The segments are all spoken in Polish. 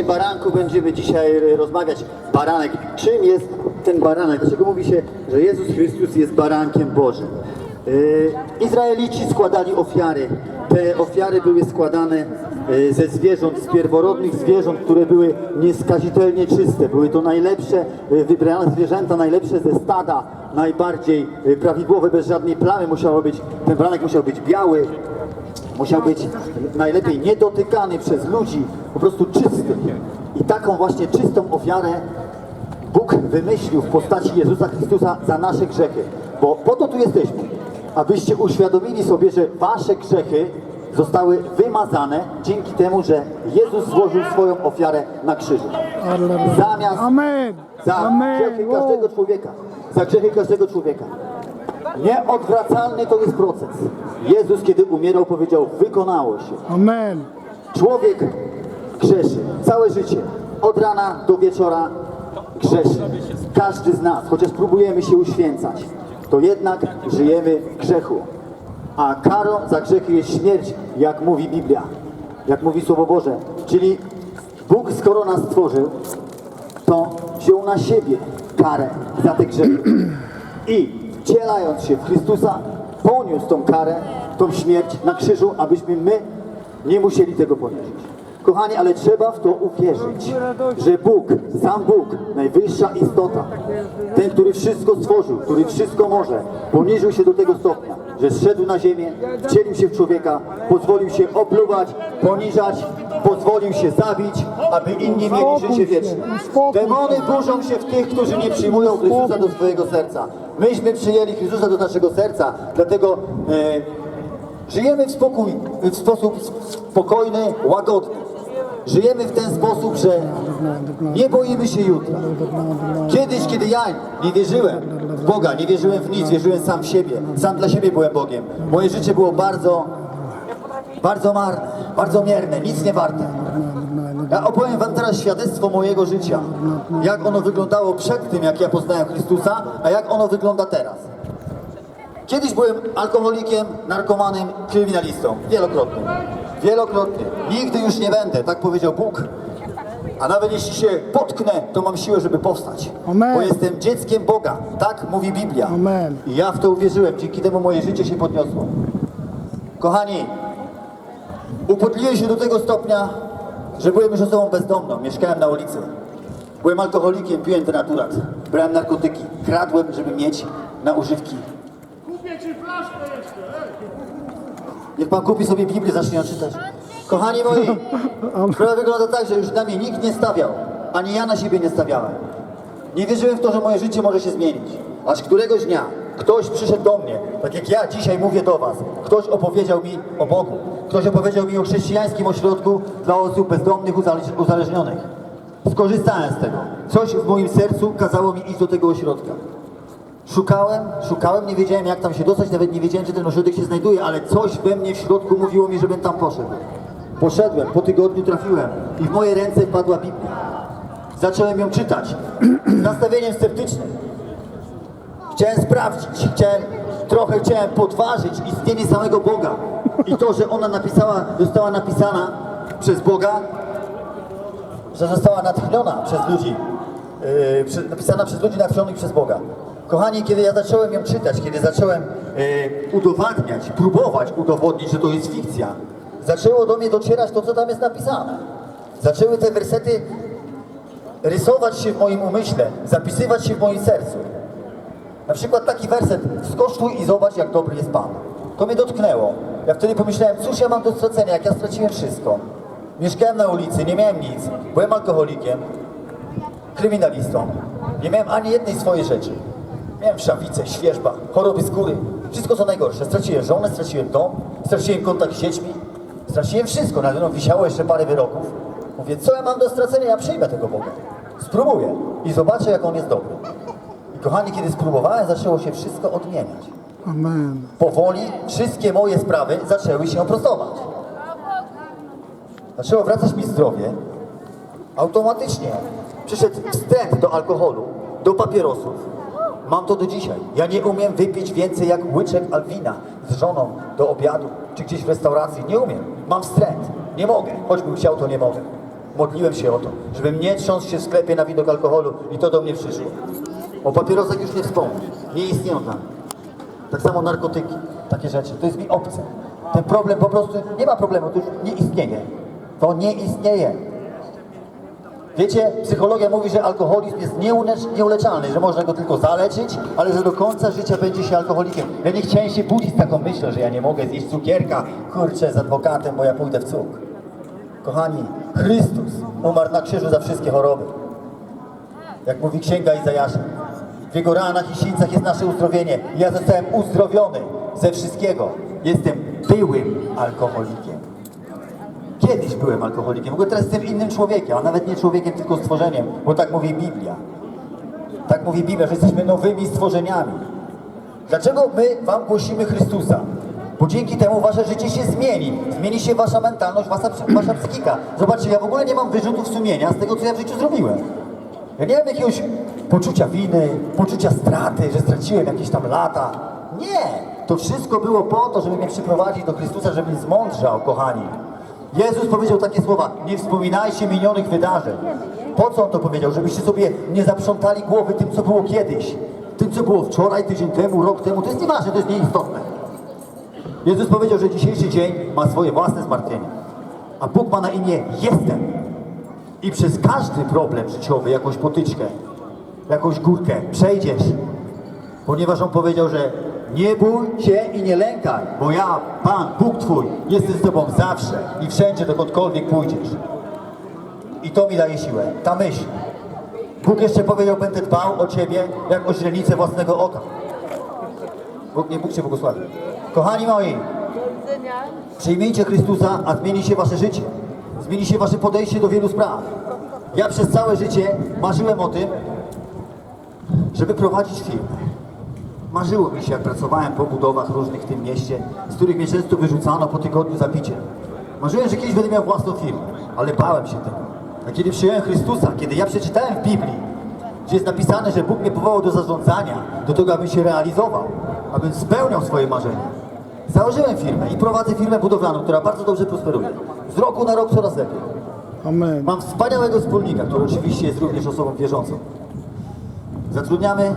Baranku będziemy dzisiaj e, rozmawiać. Baranek. Czym jest ten baranek? Dlaczego mówi się, że Jezus Chrystus jest barankiem Bożym? E, Izraelici składali ofiary. Te ofiary były składane e, ze zwierząt, z pierworodnych zwierząt, które były nieskazitelnie czyste. Były to najlepsze, wybrane zwierzęta, najlepsze ze stada, najbardziej prawidłowe, bez żadnej plamy. Musiało być, ten baranek musiał być biały, musiał być najlepiej niedotykany przez ludzi, po prostu czysty. I taką właśnie czystą ofiarę Bóg wymyślił w postaci Jezusa Chrystusa za nasze grzechy. Bo po to tu jesteśmy, abyście uświadomili sobie, że wasze grzechy zostały wymazane dzięki temu, że Jezus złożył swoją ofiarę na krzyżu. Zamiast Amen. za Amen. grzechy każdego człowieka. Za grzechy każdego człowieka. Nieodwracalny to jest proces. Jezus, kiedy umierał, powiedział, wykonało się. Amen. Człowiek grzeszy całe życie, od rana do wieczora grzeszy. Każdy z nas, chociaż próbujemy się uświęcać, to jednak żyjemy w grzechu. A karą za grzechy jest śmierć, jak mówi Biblia, jak mówi Słowo Boże. Czyli Bóg, skoro nas stworzył, to wziął na siebie karę za te grzechy. I wcielając się w Chrystusa, poniósł tą karę, tą śmierć na krzyżu, abyśmy my nie musieli tego ponieść. Kochani, ale trzeba w to uwierzyć, że Bóg, sam Bóg, najwyższa istota, ten, który wszystko stworzył, który wszystko może, poniżył się do tego stopnia, że zszedł na ziemię, wcielił się w człowieka, pozwolił się opluwać, poniżać, pozwolił się zabić, aby inni mieli życie wieczne. Demony burzą się w tych, którzy nie przyjmują Chrystusa do swojego serca. Myśmy przyjęli Chrystusa do naszego serca, dlatego e, żyjemy w, spokój, w sposób spokojny, łagodny. Żyjemy w ten sposób, że nie boimy się jutra. Kiedyś, kiedy ja nie wierzyłem w Boga, nie wierzyłem w nic, wierzyłem sam w siebie, sam dla siebie byłem Bogiem. Moje życie było bardzo, bardzo marne, bardzo mierne, nic nie warte. Ja opowiem wam teraz świadectwo mojego życia. Jak ono wyglądało przed tym, jak ja poznałem Chrystusa, a jak ono wygląda teraz. Kiedyś byłem alkoholikiem, narkomanem, kryminalistą. Wielokrotnie. Wielokrotnie. Nigdy już nie będę, tak powiedział Bóg. A nawet jeśli się potknę, to mam siłę, żeby powstać. Amen. Bo jestem dzieckiem Boga. Tak mówi Biblia. Amen. I ja w to uwierzyłem. Dzięki temu moje życie się podniosło. Kochani, upodliłem się do tego stopnia, że byłem już osobą bezdomną. Mieszkałem na ulicy. Byłem alkoholikiem, piłem denaturat. Brałem narkotyki. Kradłem, żeby mieć na używki. Kupię ci flaszkę jeszcze, ej! Niech pan kupi sobie Biblię, zacznie ją czytać. Kochani moi, sprawa wygląda tak, że już na mnie nikt nie stawiał. Ani ja na siebie nie stawiałem. Nie wierzyłem w to, że moje życie może się zmienić. Aż któregoś dnia ktoś przyszedł do mnie, tak jak ja dzisiaj mówię do was. Ktoś opowiedział mi o Bogu. Ktoś opowiedział mi o chrześcijańskim ośrodku dla osób bezdomnych, uzależ- uzależnionych. Skorzystałem z tego. Coś w moim sercu kazało mi iść do tego ośrodka. Szukałem, szukałem, nie wiedziałem jak tam się dostać, nawet nie wiedziałem, gdzie ten ośrodek się znajduje, ale coś we mnie w środku mówiło mi, żebym tam poszedł. Poszedłem, po tygodniu trafiłem i w moje ręce padła Biblia. Zacząłem ją czytać z nastawieniem sceptycznym. Chciałem sprawdzić, chciałem, trochę chciałem podważyć istnienie samego Boga. I to, że ona napisała, została napisana przez Boga, że została natchniona przez ludzi, yy, prze, napisana przez ludzi natchnionych przez Boga. Kochani, kiedy ja zacząłem ją czytać, kiedy zacząłem yy, udowadniać, próbować udowodnić, że to jest fikcja, zaczęło do mnie docierać to, co tam jest napisane. Zaczęły te wersety rysować się w moim umyśle, zapisywać się w moim sercu. Na przykład taki werset, skosztuj i zobacz, jak dobry jest Pan. To mnie dotknęło. Ja wtedy pomyślałem, cóż ja mam do stracenia, jak ja straciłem wszystko. Mieszkałem na ulicy, nie miałem nic, byłem alkoholikiem, kryminalistą. Nie miałem ani jednej swojej rzeczy. Miałem szawicę, świeżba, choroby skóry, wszystko co najgorsze. Straciłem żonę, straciłem dom, straciłem kontakt z dziećmi, straciłem wszystko. Nade mną wisiało jeszcze parę wyroków. Mówię, co ja mam do stracenia, ja przyjmę tego Boga. Spróbuję i zobaczę, jak On jest dobry. Kochani, kiedy spróbowałem, zaczęło się wszystko odmieniać. Amen. Powoli wszystkie moje sprawy zaczęły się prostować. Zaczęło wracać mi zdrowie. Automatycznie przyszedł wstęp do alkoholu, do papierosów. Mam to do dzisiaj. Ja nie umiem wypić więcej jak łyczek alwina z żoną do obiadu, czy gdzieś w restauracji. Nie umiem. Mam wstręt. Nie mogę. Choćbym chciał, to nie mogę. modliłem się o to, żeby nie trząsł się w sklepie na widok alkoholu i to do mnie przyszło. O papierosach już nie wspomnę, nie istnieją tam. Tak samo narkotyki, takie rzeczy, to jest mi obce. Ten problem po prostu, nie ma problemu, to już nie istnieje. To nie istnieje. Wiecie, psychologia mówi, że alkoholizm jest nieuleczalny, że można go tylko zaleczyć, ale że do końca życia będzie się alkoholikiem. Ja nie chciałem się budzić z taką myślą, że ja nie mogę zjeść cukierka, kurczę, z adwokatem, bo ja pójdę w cuk. Kochani, Chrystus umarł na krzyżu za wszystkie choroby. Jak mówi Księga Izajasza. W Jego ranach i sińcach jest nasze uzdrowienie. Ja zostałem uzdrowiony ze wszystkiego. Jestem byłym alkoholikiem. Kiedyś byłem alkoholikiem, w ogóle teraz jestem innym człowiekiem, a nawet nie człowiekiem, tylko stworzeniem, bo tak mówi Biblia. Tak mówi Biblia, że jesteśmy nowymi stworzeniami. Dlaczego my wam głosimy Chrystusa? Bo dzięki temu wasze życie się zmieni. Zmieni się wasza mentalność, wasza, wasza psychika. Zobaczcie, ja w ogóle nie mam wyrzutów sumienia z tego, co ja w życiu zrobiłem. Ja nie mam jakiegoś poczucia winy, poczucia straty, że straciłem jakieś tam lata. Nie! To wszystko było po to, żeby mnie przyprowadzić do Chrystusa, żeby zmądrzał, kochani. Jezus powiedział takie słowa, nie wspominajcie minionych wydarzeń. Po co On to powiedział? Żebyście sobie nie zaprzątali głowy tym, co było kiedyś. Tym, co było wczoraj, tydzień temu, rok temu. To jest nieważne, to jest nieistotne. Jezus powiedział, że dzisiejszy dzień ma swoje własne zmartwienie. A Bóg ma na imię Jestem. I przez każdy problem życiowy, jakąś potyczkę, jakąś górkę przejdziesz. Ponieważ On powiedział, że nie bój się i nie lękaj, bo ja, Pan, Bóg Twój, jestem z Tobą zawsze i wszędzie, dokądkolwiek pójdziesz. I to mi daje siłę, ta myśl. Bóg jeszcze powiedział, będę dbał o Ciebie jak o źrenicę własnego oka. Bóg nie Bóg Cię błogosławi. Kochani moi, Przyjmijcie Chrystusa, a zmieni się wasze życie. Zmieni się wasze podejście do wielu spraw. Ja przez całe życie marzyłem o tym, żeby prowadzić firmę. Marzyło mi się, jak pracowałem po budowach różnych w tym mieście, z których mnie często wyrzucano po tygodniu za picie. Marzyłem, że kiedyś będę miał własną firmę, ale bałem się tego. A kiedy przyjąłem Chrystusa, kiedy ja przeczytałem w Biblii, gdzie jest napisane, że Bóg mnie powołał do zarządzania, do tego, abym się realizował, abym spełniał swoje marzenia, Założyłem firmę i prowadzę firmę budowlaną, która bardzo dobrze prosperuje. Z roku na rok coraz lepiej. Amen. Mam wspaniałego wspólnika, który oczywiście jest również osobą wierzącą. Zatrudniamy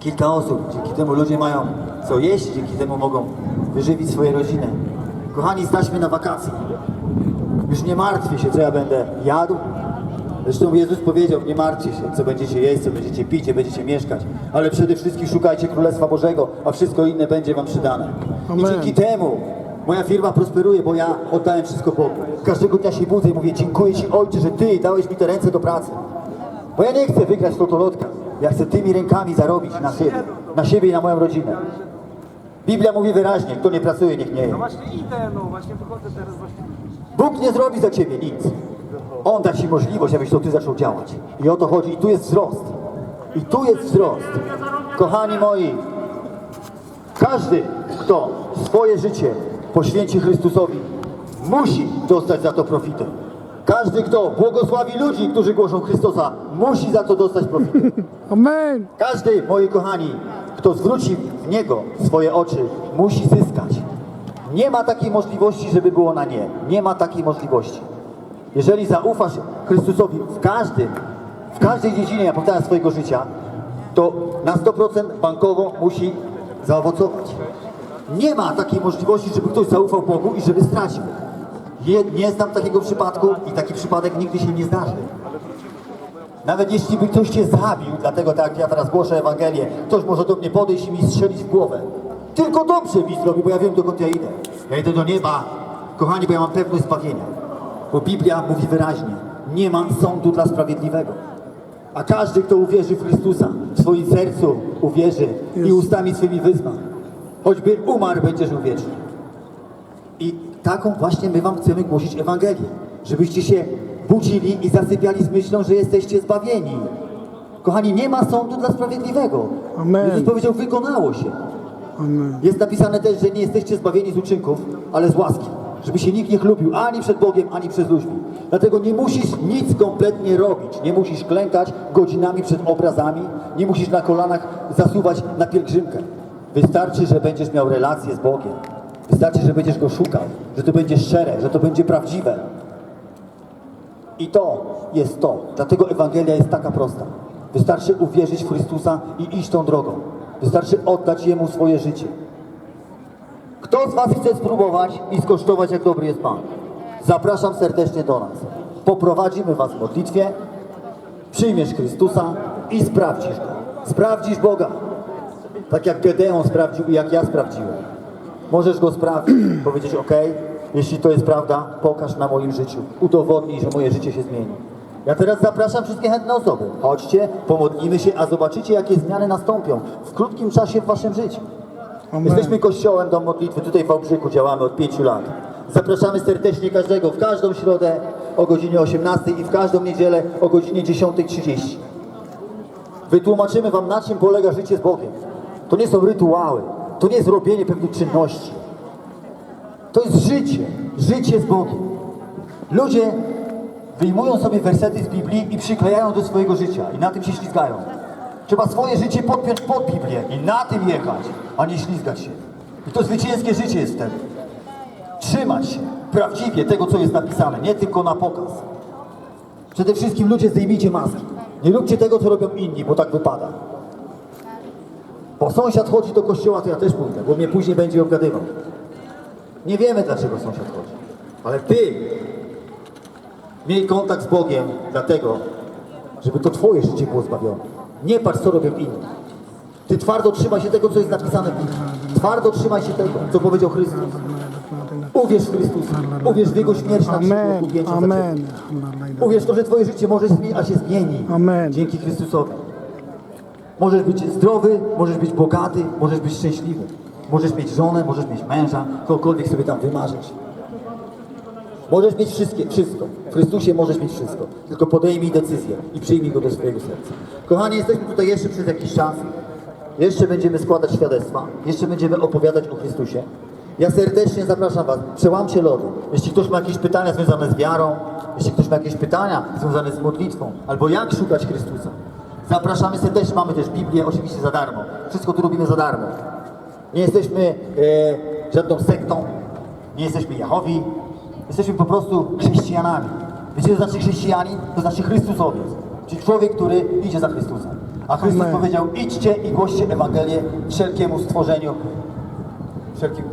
kilka osób, dzięki temu ludzie mają co jeść, dzięki temu mogą wyżywić swoje rodziny. Kochani, staćmy na wakacje. Już nie martwię się, co ja będę jadł. Zresztą Jezus powiedział, nie martwcie się, co będziecie jeść, co będziecie pić, gdzie będziecie mieszkać. Ale przede wszystkim szukajcie Królestwa Bożego, a wszystko inne będzie wam przydane. I Amen. dzięki temu moja firma prosperuje, bo ja oddałem wszystko Bogu. Każdego dnia się budzę i mówię, dziękuję Ci Ojcze, że Ty dałeś mi te ręce do pracy. Bo ja nie chcę wygrać w totolotka. Ja chcę tymi rękami zarobić na siebie, na siebie i na moją rodzinę. Biblia mówi wyraźnie, kto nie pracuje, niech nie je. No właśnie idę, no właśnie wychodzę teraz właśnie. Bóg nie zrobi za ciebie nic. On da ci możliwość, abyś to ty zaczął działać. I o to chodzi. I tu jest wzrost. I tu jest wzrost. Kochani moi, każdy, kto swoje życie poświęci Chrystusowi, musi dostać za to profitę. Każdy, kto błogosławi ludzi, którzy głoszą Chrystusa, musi za to dostać profitę. Amen. Każdy, moi kochani, kto zwróci w Niego swoje oczy, musi zyskać. Nie ma takiej możliwości, żeby było na nie. Nie ma takiej możliwości. Jeżeli zaufasz Chrystusowi w każdym, w każdej dziedzinie, ja powtarzam, swojego życia, to na 100% bankowo musi zaowocować. Nie ma takiej możliwości, żeby ktoś zaufał Bogu i żeby stracił. Je, nie znam takiego przypadku i taki przypadek nigdy się nie zdarzy. Nawet jeśli by ktoś cię zabił, dlatego tak jak ja teraz głoszę Ewangelię, ktoś może do mnie podejść i mi strzelić w głowę. Tylko dobrze mi zrobi, bo ja wiem dokąd ja idę. Ja idę do nieba, kochani, bo ja mam pewność zbawienia. Bo Biblia mówi wyraźnie, nie ma sądu dla sprawiedliwego. A każdy, kto uwierzy w Chrystusa, w swoim sercu uwierzy i ustami swymi wyzna. Choćby umarł, będzie żył wiecznie. I taką właśnie my wam chcemy głosić Ewangelię. Żebyście się budzili i zasypiali z myślą, że jesteście zbawieni. Kochani, nie ma sądu dla sprawiedliwego. Amen. Jezus powiedział, wykonało się. Amen. Jest napisane też, że nie jesteście zbawieni z uczynków, ale z łaski. Żeby się nikt nie chlubił ani przed Bogiem, ani przez ludźmi. Dlatego nie musisz nic kompletnie robić. Nie musisz klękać godzinami przed obrazami. Nie musisz na kolanach zasuwać na pielgrzymkę. Wystarczy, że będziesz miał relację z Bogiem. Wystarczy, że będziesz Go szukał. Że to będzie szczere, że to będzie prawdziwe. I to jest to. Dlatego Ewangelia jest taka prosta. Wystarczy uwierzyć w Chrystusa i iść tą drogą. Wystarczy oddać Jemu swoje życie. Kto z Was chce spróbować i skosztować, jak dobry jest Pan? Zapraszam serdecznie do nas. Poprowadzimy Was w modlitwie, przyjmiesz Chrystusa i sprawdzisz Go. Sprawdzisz Boga. Tak jak Gedeon sprawdził i jak ja sprawdziłem. Możesz Go sprawdzić, powiedzieć, ok, jeśli to jest prawda, pokaż na moim życiu. Udowodnij, że moje życie się zmieni. Ja teraz zapraszam wszystkie chętne osoby. Chodźcie, pomodlimy się, a zobaczycie, jakie zmiany nastąpią w krótkim czasie w Waszym życiu. Amen. Jesteśmy kościołem do modlitwy, tutaj w Wałbrzychu działamy od pięciu lat. Zapraszamy serdecznie każdego w każdą środę o godzinie 18 i w każdą niedzielę o godzinie 10.30. Wytłumaczymy Wam, na czym polega życie z Bogiem. To nie są rytuały, to nie jest robienie pewnych czynności. To jest życie, życie z Bogiem. Ludzie wyjmują sobie wersety z Biblii i przyklejają do swojego życia i na tym się ślizgają. Trzeba swoje życie podpiąć pod Biblię i na tym jechać, a nie ślizgać się. I to zwycięskie życie jest wtedy. Trzymać się prawdziwie tego, co jest napisane, nie tylko na pokaz. Przede wszystkim ludzie zdejmijcie maski. Nie róbcie tego, co robią inni, bo tak wypada. Bo sąsiad chodzi do kościoła, to ja też pójdę, bo mnie później będzie obgadywał. Nie wiemy, dlaczego sąsiad chodzi. Ale ty miej kontakt z Bogiem dlatego, żeby to twoje życie było zbawione. Nie patrz, co robią inni. Ty twardo trzymaj się tego, co jest napisane w Biblii. Twardo trzymaj się tego, co powiedział Chrystus. Uwierz w Chrystusa. Uwierz w Jego śmierć na krzyżu Amen. Uwierz to, że twoje życie może się zmienić, a się zmieni. Amen. Dzięki Chrystusowi. Możesz być zdrowy, możesz być bogaty, możesz być szczęśliwy. Możesz mieć żonę, możesz mieć męża, kogokolwiek sobie tam wymarzyć. Możesz mieć wszystkie, wszystko. W Chrystusie możesz mieć wszystko. Tylko podejmij decyzję i przyjmij go do swojego serca. Kochani, jesteśmy tutaj jeszcze przez jakiś czas. Jeszcze będziemy składać świadectwa. Jeszcze będziemy opowiadać o Chrystusie. Ja serdecznie zapraszam Was. Przełamcie lody. Jeśli ktoś ma jakieś pytania związane z wiarą, jeśli ktoś ma jakieś pytania związane z modlitwą, albo jak szukać Chrystusa, zapraszamy serdecznie. Mamy też Biblię, oczywiście za darmo. Wszystko tu robimy za darmo. Nie jesteśmy e, żadną sektą, nie jesteśmy Jehowi, jesteśmy po prostu chrześcijanami. Wiecie, co znaczy chrześcijanin? To znaczy Chrystusowiec, czyli człowiek, który idzie za Chrystusem. A Chrystus Amen. powiedział, idźcie i głoście Ewangelię wszelkiemu stworzeniu, wszelkim,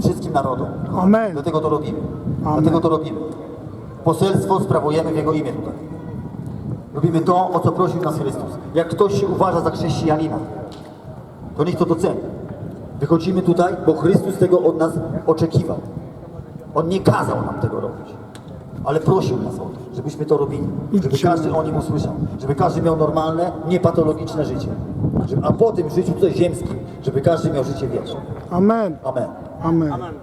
wszystkim narodom. Amen. Dlatego to robimy. Amen. Dlatego to robimy. Poselstwo sprawujemy w Jego imię tutaj. Robimy to, o co prosił nas Chrystus. Jak ktoś się uważa za chrześcijanina, to niech to doceni. Wychodzimy tutaj, bo Chrystus tego od nas oczekiwał. On nie kazał nam tego robić, ale prosił nas o to, żebyśmy to robili. Żeby każdy o nim usłyszał. Żeby każdy miał normalne, niepatologiczne życie. Żeby, a po tym życiu tutaj ziemskim, żeby każdy miał życie wieczne. Amen. Amen. Amen.